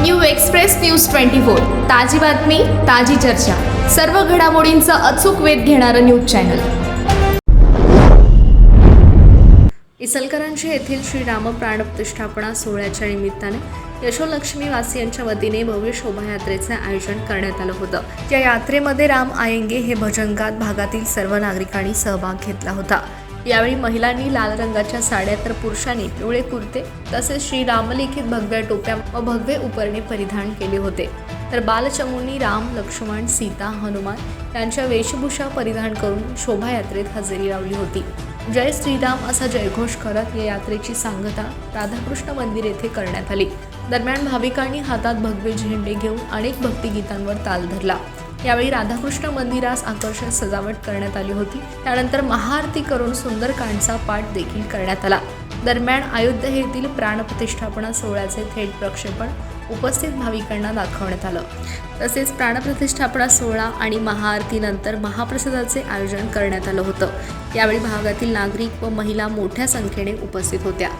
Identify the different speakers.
Speaker 1: New express news twenty four. ताजी बातमी ताजी चर्चा. सर्व घडामोडींचा अचूक वेध घेणारं न्यूज चॅनल. इचलकरंजी येथील श्रीराम प्राणप्रतिष्ठापना सोहळ्याच्या निमित्ताने यशोलक्ष्मी वासियांच्या वतीने भव्य शोभायात्रेचे आयोजन करण्यात आलं होतं. या यात्रेमध्ये राम आयंगे हे भजनगात भागातील सर्व नागरिकांनी सहभाग घेतला होता. यावेळी महिलांनी लाल रंगाच्या साड्या तर पुरुषांनी पिवळे कुर्ते तसेच श्री रामलिखित भगव्या टोप्या व भगवे उपरणे परिधान केले होते. तर बालचमूंनी राम लक्ष्मण सीता हनुमान यांच्या वेशभूषा परिधान करून शोभायात्रेत हजेरी लावली होती. जय श्रीराम असा जयघोष करत या यात्रेची सांगता राधाकृष्ण मंदिर येथे करण्यात आली. दरम्यान भाविकांनी हातात भगवे झेंडे घेऊन अनेक भक्तिगीतांवर ताल धरला. यावेळी राधाकृष्ण मंदिरास आकर्षक सजावट करण्यात आली होती. त्यानंतर महाआरती करून सुंदरकांडचा पाठ देखील करण्यात आला. दरम्यान अयोध्या येथील प्राणप्रतिष्ठापना सोहळ्याचे थेट प्रक्षेपण उपस्थित भाविकांना दाखवण्यात आलं. तसेच प्राणप्रतिष्ठापना सोहळा आणि महाआरतीनंतर महाप्रसादाचे आयोजन करण्यात आलं होतं. यावेळी भागातील नागरिक व महिला मोठ्या संख्येने उपस्थित होत्या.